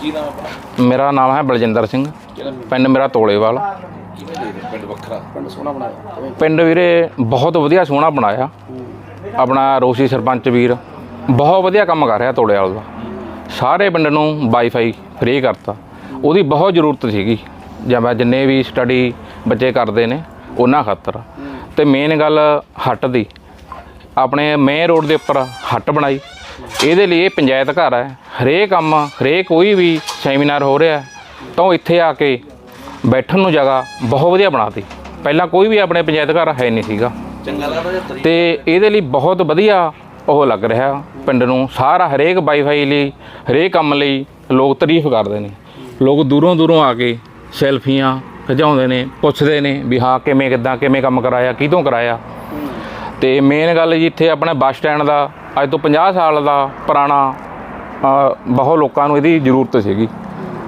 ਕੀ ਨਾਮ ਆਪਣਾ? ਮੇਰਾ ਨਾਮ ਹੈ ਬਲਜਿੰਦਰ ਸਿੰਘ। ਪਿੰਡ? ਮੇਰਾ ਤੋਲੇਵਾਲ। ਕਿਵੇਂ ਦੇ ਰਹੇ ਪਿੰਡ ਵੱਖਰਾ? ਪਿੰਡ ਸੋਹਣਾ ਬਣਾਇਆ। ਪਿੰਡ ਵੀਰੇ ਬਹੁਤ ਵਧੀਆ ਸੋਹਣਾ ਬਣਾਇਆ। ਆਪਣਾ ਰੋਸੀ ਸਰਪੰਚ ਵੀਰ। ਬਹੁਤ ਵਧੀਆ ਕੰਮ ਕਰ ਰਿਹਾ ਤੋਲੇਵਾਲ ਦਾ। ਸਾਰੇ ਪਿੰਡ ਨੂੰ ਵਾਈਫਾਈ ਫ੍ਰੀ ਕਰਤਾ। ਉਹਦੀ ਬਹੁਤ ਜ਼ਰੂਰਤ ਸੀਗੀ। ਜਿਵੇਂ ਜਿੰਨੇ ਵੀ ਸਟੱਡੀ ਬੱਚੇ ਕਰਦੇ ਨੇ ਉਹਨਾਂ ਖਾਤਰ। ਤੇ ਮੇਨ ਗੱਲ ਹੱਟ ਦੀ। ਆਪਣੇ ਮੇਨ ਰੋਡ ਦੇ ਉੱਪਰ ਹੱਟ ਬਣਾਈ। ਇਹਦੇ ਲਈ ਇਹ ਪੰਚਾਇਤ ਘਰ ਹੈ। ਹਰੇਕ ਕੰਮ ਹਰੇਕ ਕੋਈ ਵੀ ਸੈਮੀਨਾਰ ਹੋ ਰਿਹਾ ਤਾਂ ਇੱਥੇ ਆ ਕੇ ਬੈਠਣ ਨੂੰ ਜਗ੍ਹਾ ਬਹੁਤ ਵਧੀਆ ਬਣਾਤੀ। ਪਹਿਲਾਂ ਕੋਈ ਵੀ ਆਪਣੇ ਪੰਚਾਇਤ ਘਰ ਹੈ ਨਹੀਂ ਸੀਗਾ। ਤੇ ਇਹਦੇ ਲਈ ਬਹੁਤ ਵਧੀਆ ਉਹ ਲੱਗ ਰਿਹਾ ਪਿੰਡ ਨੂੰ। ਸਾਰਾ ਹਰੇਕ ਵਾਈਫਾਈ ਲਈ ਹਰੇਕ ਕੰਮ ਲਈ ਲੋਕ ਤਾਰੀਫ ਕਰਦੇ ਨੇ। ਲੋਕ ਦੂਰੋਂ ਦੂਰੋਂ ਆ ਕੇ ਸੈਲਫੀਆਂ ਖਿਚਾਉਂਦੇ ਨੇ ਪੁੱਛਦੇ ਨੇ ਵੀ ਹਾਂ ਕਿਵੇਂ ਕਿੱਦਾਂ ਕਿਵੇਂ ਕੰਮ ਕਰਾਇਆ ਕਿਹਤੋਂ ਕਰਾਇਆ। ਤੇ ਮੇਨ ਗੱਲ ਜੀ ਇੱਥੇ ਆਪਣੇ ਬੱਸ ਸਟੈਂਡ ਦਾ ਅੱਜ ਤੋਂ 50 ਸਾਲ ਦਾ ਪੁਰਾਣਾ ਬਹੁਤ ਲੋਕਾਂ ਨੂੰ ਇਹਦੀ ਜ਼ਰੂਰਤ ਸੀਗੀ।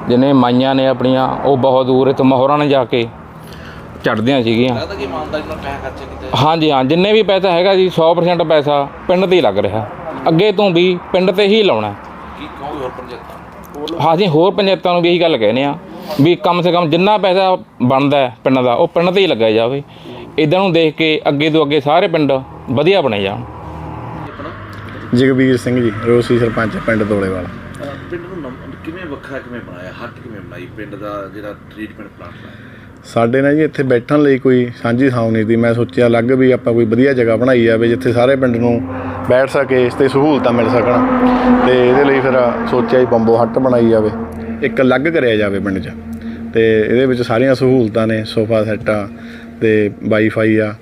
ਜਿਹਨੇ ਮਾਈਆਂ ਨੇ ਆਪਣੀਆਂ ਉਹ ਬਹੁਤ ਦੂਰ ਇੱਥੇ ਮੋਹਰਾਂ ਨੇ ਜਾ ਕੇ ਚੜ੍ਹਦੀਆਂ ਸੀਗੀਆਂ। ਲੱਗਦਾ ਕਿ ਇਮਾਨਦਾਰੀ ਨਾਲ ਪੈਸਾ ਖਰਚੇ ਕੀਤੇ ਹਾਂਜੀ ਹਾਂ ਜਿੰਨੇ ਵੀ ਪੈਸਾ ਹੈਗਾ ਜੀ 100% ਪੈਸਾ ਪਿੰਡ ਤੇ ਹੀ ਲੱਗ ਰਿਹਾ। ਅੱਗੇ ਤੋਂ ਵੀ ਪਿੰਡ ਤੇ ਹੀ ਲਾਉਣਾ। ਕੀ ਹੋਰ ਪੰਚਾਇਤਾਂ ਹਾਂਜੀ ਹੋਰ ਪੰਚਾਇਤਾਂ ਨੂੰ ਵੀ ਇਹੀ ਗੱਲ ਕਹਿੰਦੇ ਆ ਵੀ ਕਮ ਸੇ ਕਮ ਜਿੰਨਾ ਪੈਸਾ ਬਣਦਾ ਹੈ ਪਿੰਡ ਦਾ ਉਹ ਪਿੰਡ ਤੇ ਹੀ ਲੱਗਿਆ ਜਾਵੇ। ਇਦਾਂ ਨੂੰ ਦੇਖ ਕੇ ਅੱਗੇ ਤੋਂ ਅੱਗੇ ਸਾਰੇ ਪਿੰਡ ਵਧੀਆ ਬਣੇ ਜਾਣ। ਜਗਬੀਰ ਸਿੰਘ ਜੀ ਰੋਸੀ ਸਰਪੰਚ ਪਿੰਡ ਦੋਲੇਵਾਲ ਅਹ ਪਿੰਡ ਨੂੰ ਨਮ- ਕਿਵੇਂ ਵੱਖਰਾ ਕਿਵੇਂ ਬਣਾਇਆ? ਹੱਟ ਕਿਵੇਂ ਬਣਾਈ? ਪਿੰਡ ਦਾ ਜਿਹੜਾ ਟ੍ਰੀਟਮੈਂਟ ਪਲਾਂਟ ਸਾਡੇ ਨਾਲ ਜੀ ਇੱਥੇ ਬੈਠਣ ਲਈ ਕੋਈ ਸਾਂਝੀ ਥਾਂ ਨਹੀਂ ਸੀ। ਮੈਂ ਸੋਚਿਆ ਅਲੱਗ ਵੀ ਆਪਾਂ ਕੋਈ ਵਧੀਆ ਜਗ੍ਹਾ ਬਣਾਈ ਜਾਵੇ ਜਿੱਥੇ ਸਾਰੇ ਪਿੰਡ ਨੂੰ ਬੈਠ ਸਕੇ ਇਸ ਤੇ ਸਹੂਲਤਾਂ ਮਿਲ ਸਕਣ। ਤੇ ਇਹਦੇ ਲਈ ਫਿਰ ਸੋਚਿਆ ਜੀ ਬੰਬੋ ਹੱਟ ਬਣਾਈ ਜਾਵੇ। ਇੱਕ ਅਲੱਗ ਕਰਿਆ ਜਾਵੇ ਪਿੰਡ 'ਚ। ਤੇ ਇਹਦੇ ਵਿੱਚ ਸਾਰੀਆਂ ਸਹੂਲਤਾਂ ਨੇ ਸੋਫਾ ਸੈੱਟ ਆ ਤੇ ਵਾਈਫਾਈ ਆ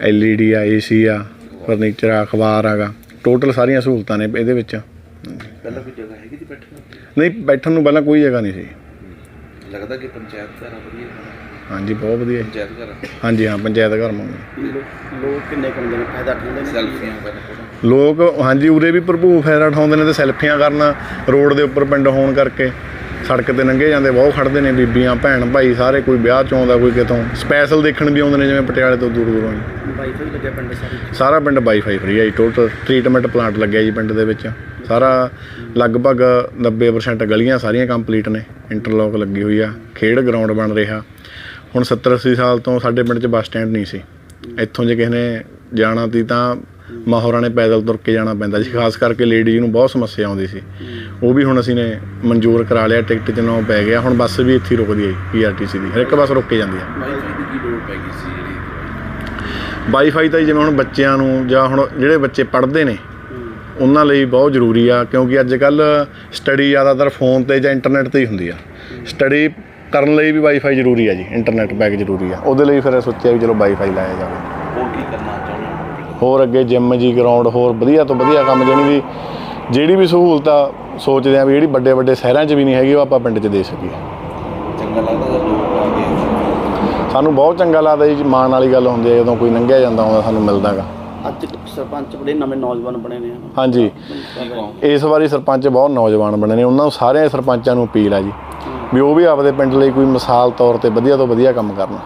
ਐਲਈਡੀ ਆ ਏਸੀ ਆ ਫਰਨੀਚਰ ਆ ਅਖਬਾਰ ਆਗਾ ਟੋਟਲ ਸਾਰੀਆਂ ਸਹੂਲਤਾਂ ਨੇ ਇਹਦੇ ਵਿੱਚ ਪਹਿਲਾਂ ਕੋਈ ਜਗ੍ਹਾ ਹੈਗੀ ਦੀ ਬੈਠਣ ਨੂੰ? ਨਹੀਂ ਬੈਠਣ ਨੂੰ ਪਹਿਲਾਂ ਕੋਈ ਜਗ੍ਹਾ ਨਹੀਂ ਸੀ ਲੱਗਦਾ ਕਿ ਪੰਚਾਇਤ ਘਰ ਵਧੀਆ। ਹਾਂਜੀ ਬਹੁਤ ਵਧੀਆ। ਪੰਚਾਇਤ ਘਰ। ਹਾਂਜੀ ਹਾਂ ਪੰਚਾਇਤ ਘਰ ਮੰਗਦੇ ਲੋਕ ਕਿੰਨੇ ਕੰਦੇ ਨੇ ਫਾਇਦਾ ਠੰਦੇ ਨੇ ਸੈਲਫੀਆਂ ਲੋਕ ਹਾਂਜੀ ਉਰੇ ਵੀ ਭਰਪੂਰ ਫਾਇਦਾ ਉਠਾਉਂਦੇ ਨੇ ਤੇ ਸੈਲਫੀਆਂ ਕਰਨ ਰੋਡ ਦੇ ਉੱਪਰ ਪਿੰਡ ਹੋਣ ਕਰਕੇ ਸੜਕ ਤੇ ਲੰਘੇ ਜਾਂਦੇ ਬਹੁਤ ਖੜਦੇ ਨੇ ਬੀਬੀਆਂ ਭੈਣ ਭਾਈ ਸਾਰੇ ਕੋਈ ਵਿਆਹ ਚ ਆਉਂਦਾ ਕੋਈ ਕਿਤੋਂ। ਸਪੈਸ਼ਲ ਦੇਖਣ ਵੀ ਆਉਂਦੇ ਨੇ ਜਿਵੇਂ ਪਟਿਆਲੇ ਤੋਂ ਦੂਰ ਦੂਰੋਂ ਵਾਈਫਾਈ ਲੱਗਿਆ ਪਿੰਡ ਸਾਰੀ। ਸਾਰਾ ਪਿੰਡ ਵਾਈਫਾਈ ਫ੍ਰੀ ਹੈ ਜੀ ਟੋਟਲ ਟ੍ਰੀਟਮੈਂਟ ਪਲਾਂਟ ਲੱਗਿਆ ਜੀ ਪਿੰਡ ਦੇ ਵਿੱਚ। ਸਾਰਾ ਲਗਭਗ 90% ਗਲੀਆਂ ਸਾਰੀਆਂ ਕੰਪਲੀਟ ਨੇ ਇੰਟਰਲੌਕ ਲੱਗੀ ਹੋਈ ਆ ਖੇਡ ਗਰਾਊਂਡ ਬਣ ਰਿਹਾ। ਹੁਣ 70 80 ਸਾਲ ਤੋਂ ਸਾਡੇ ਪਿੰਡ 'ਚ ਬੱਸ ਸਟੈਂਡ ਨਹੀਂ ਸੀ। ਇੱਥੋਂ ਜੇ ਕਿਸੇ ਨੇ ਜਾਣਾ ਤੀ ਤਾਂ ਮਾਹੌਰਾਂ ਨੇ ਪੈਦਲ ਤੁਰ ਕੇ ਜਾਣਾ ਪੈਂਦਾ ਸੀ ਖਾਸ ਕਰਕੇ ਲੇਡੀਜ਼ ਨੂੰ ਬਹੁਤ ਸਮੱਸਿਆ ਆਉਂਦੀ ਸੀ। ਉਹ ਵੀ ਹੁਣ ਅਸੀਂ ਨੇ ਮਨਜ਼ੂਰ ਕਰਾ ਲਿਆ ਟਿਕਟ ਜਨੋਂ ਪੈ ਗਿਆ ਹੁਣ ਬੱਸ ਵੀ ਇੱਥੇ ਰੁਕਦੀ ਹੈ ਪੀਆਰਟੀਸੀ ਦੀ ਹਰ ਇੱਕ ਬੱਸ ਰੁਕ ਕੇ ਜਾਂਦੀ ਹੈ। ਵਾਈਫਾਈ ਤਾਂ ਜਿਵੇਂ ਹੁਣ ਬੱਚਿਆਂ ਨੂੰ ਜਾਂ ਹੁਣ ਜਿਹੜੇ ਬੱਚੇ ਪੜ੍ਹਦੇ ਨੇ ਉਹਨਾਂ ਲਈ ਬਹੁਤ ਜ਼ਰੂਰੀ ਆ ਕਿਉਂਕਿ ਅੱਜ ਕੱਲ ਸਟੱਡੀ ਜ਼ਿਆਦਾਤਰ ਫੋਨ ਤੇ ਜਾਂ ਇੰਟਰਨੈਟ ਤੇ ਹੀ ਹੁੰਦੀ ਆ। ਸਟੱਡੀ ਕਰਨ ਲਈ ਵੀ ਵਾਈਫਾਈ ਜ਼ਰੂਰੀ ਆ ਜੀ ਇੰਟਰਨੈਟ ਪੈਕ ਜ਼ਰੂਰੀ ਆ। ਉਹਦੇ ਲਈ ਫਿਰ ਸੋਚਿਆ ਵੀ ਚਲੋ ਵਾਈਫਾਈ ਲਾਇਆ ਜਾਵੇ। ਹੋਰ ਕੀ ਕਰਨਾ ਚਾਹੁੰਦੇ ਹੋਰ ਅੱਗੇ ਜਿਮ ਜੀ ਗਰਾਊਂਡ ਹੋਰ ਵਧੀਆ ਤੋਂ ਵਧੀਆ ਕੰਮ ਜਾਣੀ ਵੀ ਜਿਹੜੀ ਵੀ ਸਹੂਲਤ ਆ ਸੋਚਦੇ ਆ ਵੀ ਜਿਹੜੀ ਵੱਡੇ ਵੱਡੇ ਸ਼ਹਿਰਾਂ 'ਚ ਵੀ ਨਹੀਂ ਹੈਗੀ ਉਹ ਆਪਾਂ ਪਿੰਡ 'ਚ ਦੇ ਸਕੀਏ। ਚੰਗਾ ਲੱਗਦਾ ਜਦ ਲੋਕ ਆ ਗਏ ਸਾਨੂੰ ਬਹੁਤ ਚੰਗਾ ਲੱਗਦਾ ਜੀ ਮਾਣ ਵਾਲੀ ਗੱਲ ਹੁੰਦੀ ਹੈ ਜਦੋਂ ਕੋਈ ਲੰਘਿਆ ਜਾਂਦਾ ਹੁੰਦਾ ਸਾਨੂੰ ਮਿਲਦਾਗਾ। ਅੱਜ ਸਰਪੰਚ ਬੜੇ ਨਵੇਂ ਨੌਜਵਾਨ ਬਣੇ ਨੇ। ਹਾਂਜੀ। ਇਸ ਵਾਰੀ ਸਰਪੰਚ ਬਹੁਤ ਨੌਜਵਾਨ ਬਣੇ ਨੇ ਉਹਨਾਂ ਨੂੰ ਸਾਰਿਆਂ ਸਰਪੰਚਾਂ ਨੂੰ ਅਪੀਲ ਆ ਜੀ ਵੀ ਉਹ ਵੀ ਆਪਦੇ ਪਿੰਡ ਲਈ ਕੋਈ ਮਿਸਾਲ ਤੌਰ ਤੇ ਵਧੀਆ ਤੋਂ ਵਧੀਆ ਕੰਮ ਕਰਨ।